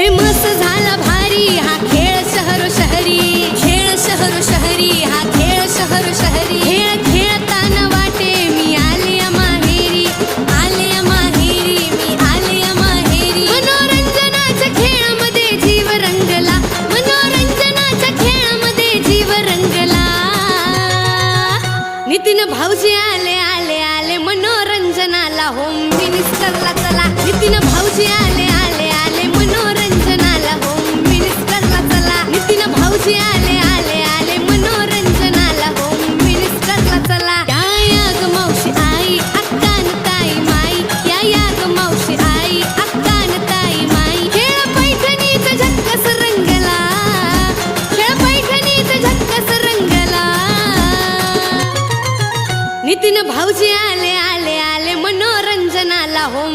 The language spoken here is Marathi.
फेमस झाला भारी हा खेळ शहर शहरी. खेळ शहर शहरी हा खेळ शहर शहरी. खेळ खेळताना वाटे मी आले माहेरी. आले माहेरी मी आले माहेरी. मनोरंजनाच्या खेळामध्ये जीव रंगला मनोरंजनाच्या खेळामध्ये जीव रंगला नितीन भाऊजी आले आले आले. मनोरंजनाला होम मिनिस्टरला चला. नितीन भाऊजी आले. नितीन भाऊजी आले आले आले मनोरंजनाला होम